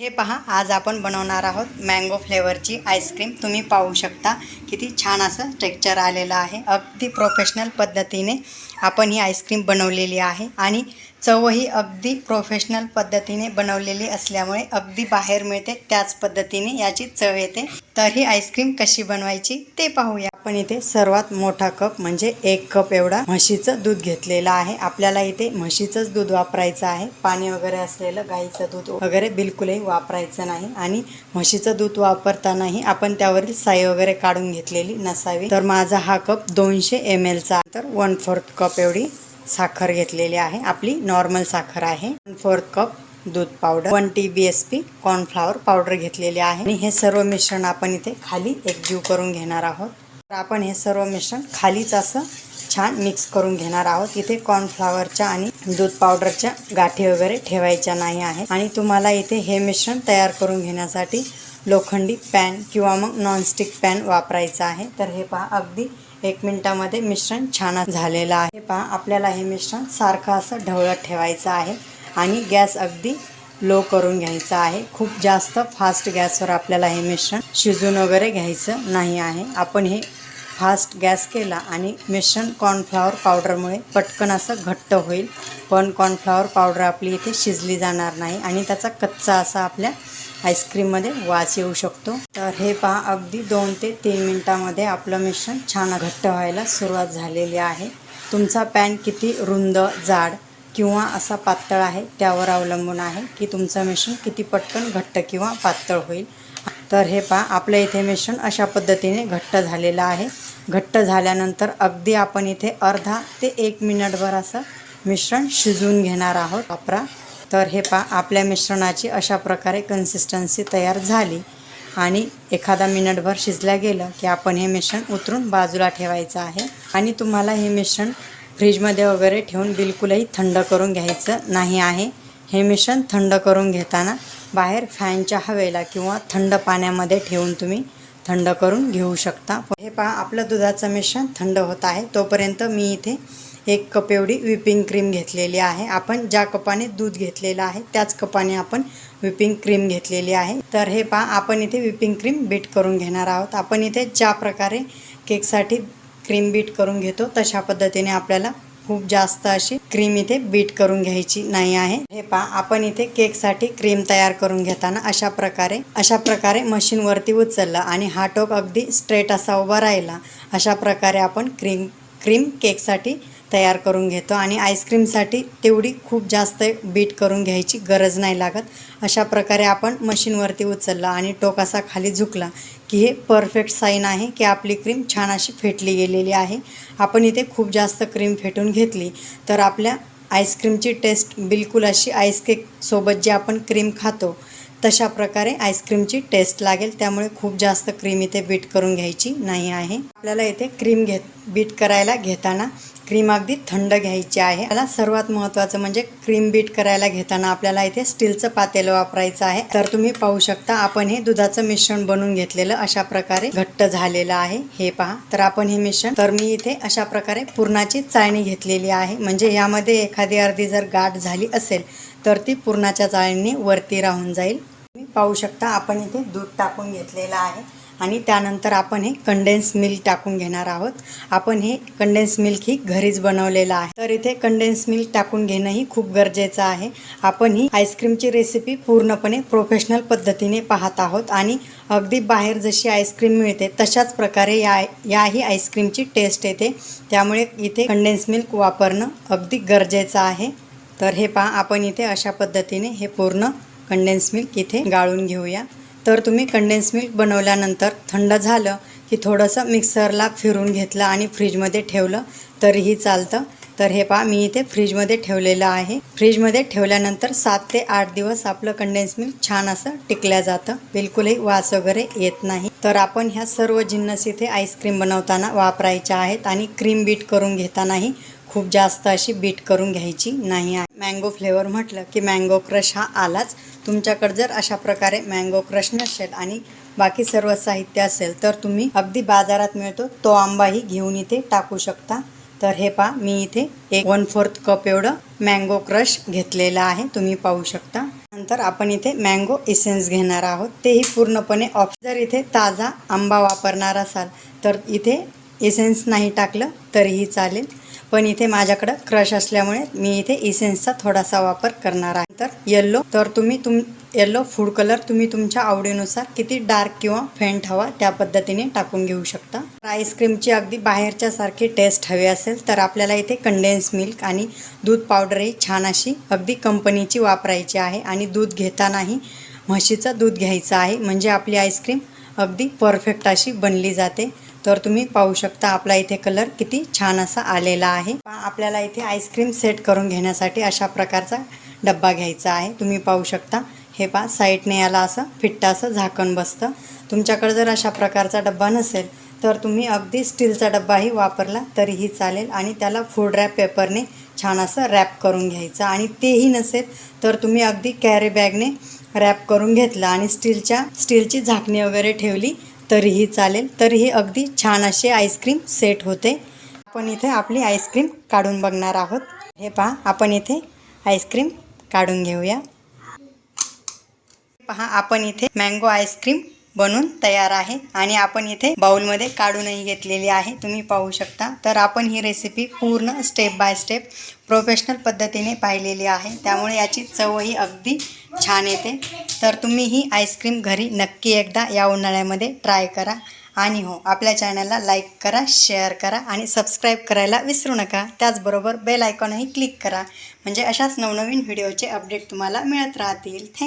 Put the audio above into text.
हे पहा आज आपण बनवणार आहोत मँगो फ्लेवरची आईस्क्रीम तुम्ही पाहू शकता किती छान असं टेक्चर आलेलं आहे. अगदी प्रोफेशनल पद्धतीने आपण ही आईस्क्रीम बनवलेली आहे. आणि चवही अगदी प्रोफेशनल पद्धतीने बनवलेली असल्यामुळे अगदी बाहेर मिळते त्याच पद्धतीने याची चव येते. तर ही आईस्क्रीम कशी बनवायची ते पाहूया. आपण इथे सर्वात मोठा कप म्हणजे एक कप एवढा म्हशीचं दूध घेतलेलं आहे. आपल्याला इथे म्हशीचंच दूध वापरायचं आहे. पाणी वगैरे असलेलं गाईचं दूध वगैरे बिलकुलही वापरायचं नाही. आणि म्हशीचं दूध वापरतानाही आपण त्यावरील साई वगैरे काढून घेतलेली नसावी. तर माझा हा कप दोनशे एम एलचा तर वन फोर्थ कप एवढी साखर घेतलेली आहे. आपली नॉर्मल साखर आहे. वन फोर्थ कप दूध powder one T B S P cornflour powder घेतलेली आहे. आणि हे सर्व मिश्रण आपण इथे खाली एकजीव करून घेणार आहोत. तर आपण हे सर्व मिश्रण खालीच असं छान मिक्स करून घेणार आहोत. इथे कॉर्नफ्लावरच्या आणि दूध पावडरच्या गाठी वगैरे ठेवायच्या नाही आहे आणि तुम्हाला इथे हे मिश्रण तयार करून घेण्यासाठी लोखंडी पॅन किंवा मग नॉनस्टिक पॅन वापरायचा आहे. तर हे पहा अगदी एक मिनटामध्ये मिश्रण छान झालेलं आहे. पहा आपल्याला हे मिश्रण सारखं असं ढवळत ठेवायचं आहे. आणि गॅस अगदी लो करून घ्यायचा आहे. खूप जास्त फास्ट गॅसवर आपल्याला हे मिश्रण शिजून वगैरे घ्यायचं नाही आहे. आपण हे फास्ट गॅस केला आणि मिश्रण कॉर्नफ्लॉवर पावडरमुळे पटकन असं घट्ट होईल. पण कॉर्नफ्लॉवर पावडर आपली इथे शिजली जाणार नाही आणि त्याचा कच्चा असा आपल्या आईस्क्रीममध्ये वास येऊ शकतो. तर हे पहा अगदी दोन ते तीन मिनटामध्ये आपलं मिश्रण छान घट्ट व्हायला सुरुवात झालेली आहे. तुमचा पॅन किती रुंद जाड किंवा असा पातळ आहे त्यावर अवलंबून आहे की तुमचं मिश्रण किती पटकन घट्ट किंवा पातळ होईल. तर हे पहा आपलं इथे मिश्रण अशा पद्धतीने घट्ट झालेलं आहे. घट्ट झाल्यानंतर अगदी आपण इथे अर्धा ते एक मिनिटभर असं मिश्रण शिजवून घेणार आहोत. वापरा. तर हे पहा आपल्या मिश्रणाची अशा प्रकारे कन्सिस्टन्सी तयार झाली. आणि एखादा मिनिटभर शिजल्या गेलं की आपण हे मिश्रण उतरून बाजूला ठेवायचं आहे. आणि तुम्हाला हे मिश्रण फ्रीजमध्ये वगैरे ठेवून बिलकुलही थंड करून घ्यायचं नाही आहे. हे मिश्रण थंड करून घेताना बाहेर फॅनच्या हवेला किंवा थंड पाण्यामध्ये ठेवून तुम्ही थंड करून घेऊ शकता. हे पहा आपलं दुधाचं मिश्रण थंड होत आहे. तोपर्यंत मी इथे एक कप एवढी विपिंग क्रीम घेतलेली आहे. आपण ज्या कपाने दूध घेतलेलं आहे त्याच कपाने आपण विपिंग क्रीम घेतलेली आहे. तर हे पहा आपण इथे विपिंग क्रीम बीट करून घेणार आहोत. आपण इथे ज्या प्रकारे केकसाठी क्रीम बीट करून घेतो. तशा पद्धतीने आपल्याला खूप जास्त अशी क्रीम इथे बीट करून घ्यायची नाही आहे. हे पहा आपण इथे केकसाठी क्रीम तयार करून घेताना अशा प्रकारे अशा प्रकारे मशीनवरती उचललं आणि हा टोक अगदी स्ट्रेट असा उभा राहिला. अशा प्रकारे आपण क्रीम क्रीम केकसाठी तयार करून घेतो आणि आईस्क्रीमसाठी तेवढी खूप जास्त बीट करून घ्यायची गरज नाही लागत. अशा प्रकारे आपण मशीनवरती उचलला आणि टोक असा खाली झुकला की हे परफेक्ट साईन आहे की आपली क्रीम छान अशी फेटली गेलेली आहे. आपण इथे खूप जास्त क्रीम फेटून घेतली तर आपल्या आईस्क्रीमची टेस्ट बिलकुल अशी आईस केकसोबत जी आपण क्रीम खातो तशा प्रकारे आईस्क्रीमची टेस्ट लागेल. त्यामुळे खूप जास्त क्रीम इथे बीट करून घ्यायची नाही आहे. आपल्याला इथे क्रीम घेत बीट करायला घेताना क्रीम अगदी थंड घ्यायची आहे. याला सर्वात महत्त्वाचं म्हणजे क्रीम बीट करायला घेताना आपल्याला इथे स्टीलचं पातेलं वापरायचं आहे. तर तुम्ही पाहू शकता आपण हे दुधाचं मिश्रण बनवून घेतलेलं अशा प्रकारे घट्ट झालेलं आहे. हे पहा. तर आपण हे मिश्रण तर मी इथे अशा प्रकारे पूर्णाची चाळणी घेतलेली आहे. म्हणजे यामध्ये एखादी अर्धी जर गाठ झाली असेल तर ती पुरणाच्या जाळीने वरती राहून जाईल. तुम्ही पाहू शकता आपण इथे दूध टाकून घेतलेलं आहे आणि त्यानंतर आपण हे कंडेन्स मिल्क टाकून घेणार आहोत. आपण हे कंडेन्स मिल्क ही घरीच बनवलेलं आहे. तर इथे कंडेन्स मिल्क टाकून घेणंही खूप गरजेचं आहे. आपण ही आईस्क्रीमची रेसिपी पूर्णपणे प्रोफेशनल पद्धतीने पाहत आहोत आणि अगदी बाहेर जशी आईस्क्रीम मिळते तशाच प्रकारे या याही आईस्क्रीमची टेस्ट येते. त्यामुळे इथे कंडेन्स मिल्क वापरणं अगदी गरजेचं आहे. तर हे पहा आपण इथे अशा पद्धतीने हे पूर्ण कंडेन्स मिल्क इथे गाळून घेऊया. तर तुम्ही कंडेन्स मिल्क बनवल्यानंतर थंड झालं की थोडंसं मिक्सरला फिरून घेतलं आणि फ्रीजमध्ये ठेवलं तरीही चालतं. तर हे पहा मी इथे फ्रीजमध्ये ठेवलेलं आहे. फ्रीजमध्ये ठेवल्यानंतर सात ते आठ दिवस आपलं कंडेन्स मिल्क छान असं टिकल्या जातं. बिलकुलही वास वगैरे येत नाही. तर आपण ह्या सर्व जिन्नस इथे आईस्क्रीम बनवताना वापरायच्या आहेत आणि क्रीम बीट करून घेतानाही खूप जास्त अशी बीट करून घ्यायची नाही आहे. मँगो फ्लेवर म्हटलं की मँगो क्रश हा आलाच. तुमच्याकडे जर अशा प्रकारे मँगो क्रश नसेल आणि बाकी सर्व साहित्य असेल तर तुम्ही अगदी बाजारात मिळतो तो आंबाही घेऊन इथे टाकू शकता. तर हे पहा मी इथे एक वन फोर्थ कप एवढं मँगो क्रश घेतलेलं आहे तुम्ही पाहू शकता. नंतर आपण इथे मँगो इसेन्स घेणार आहोत. तेही पूर्णपणे ऑफ जर इथे ताजा आंबा वापरणार असाल तर इथे इसेन्स नाही टाकलं तरीही चालेल. पण इथे माझ्याकडं क्रश असल्यामुळे मी इथे इसेन्सचा थोडासा वापर करणार आहे. तर येल्लो तर तुम्ही तुम येल्लो फूड कलर तुम्ही तुमच्या आवडीनुसार किती डार्क किंवा फेंट हवा त्या पद्धतीने टाकून घेऊ शकता. आईस्क्रीमची अगदी बाहेरच्या सारखी टेस्ट हवी असेल तर आपल्याला इथे कंडेन्स मिल्क आणि दूध पावडरही छान अशी अगदी कंपनीची वापरायची आहे आणि दूध घेतानाही म्हशीचं दूध घ्यायचं आहे. म्हणजे आपली आईस्क्रीम अगदी परफेक्ट अशी बनली जाते. तर तुम्ही पाहू शकता आपला इथे कलर किती छान असा आलेला आहे. आपल्याला इथे आईस्क्रीम सेट करून घेण्यासाठी अशा प्रकारचा डब्बा घ्यायचा आहे. तुम्ही पाहू शकता. हे पा साईडने याला असं फिट्ट असं झाकण बसतं. तुमच्याकडे जर अशा प्रकारचा डब्बा नसेल तर तुम्ही अगदी स्टीलचा डब्बाही वापरला तरीही चालेल आणि त्याला फूड रॅप पेपरने छान असं रॅप करून घ्यायचं. आणि तेही नसेल तर तुम्ही अगदी कॅरी बॅगने रॅप करून घेतला आणि स्टीलच्या स्टीलची झाकणी वगैरे ठेवली तरीही चालेल. तरीही अगदी छान अशी आईस्क्रीम सेट होते. आपण इथे आपली आईस्क्रीम काढून बघणार आहोत. हे पहा आपण इथे आईस्क्रीम काढून घेऊया. पहा आपण इथे मँगो आईस्क्रीम बनून तयार आहे. आणि आपण इथे बाउलमध्ये काढूनही घेतलेली आहे. तुम्ही पाहू शकता. तर आपण ही रेसिपी पूर्ण स्टेप बाय स्टेप प्रोफेशनल पद्धतीने पाहिलेली आहे. त्यामुळे याची चवही अगदी छान येते. तर तुम्ही ही आईस्क्रीम घरी नक्की एकदा या उन्हाळ्यामध्ये ट्राय करा. आणि हो आपल्या चॅनलला लाईक करा शेअर करा आणि सबस्क्राईब करायला विसरू नका. त्याचबरोबर बेल आयकॉनही क्लिक करा. म्हणजे अशाच नवनवीन व्हिडिओचे अपडेट तुम्हाला मिळत राहतील. थँक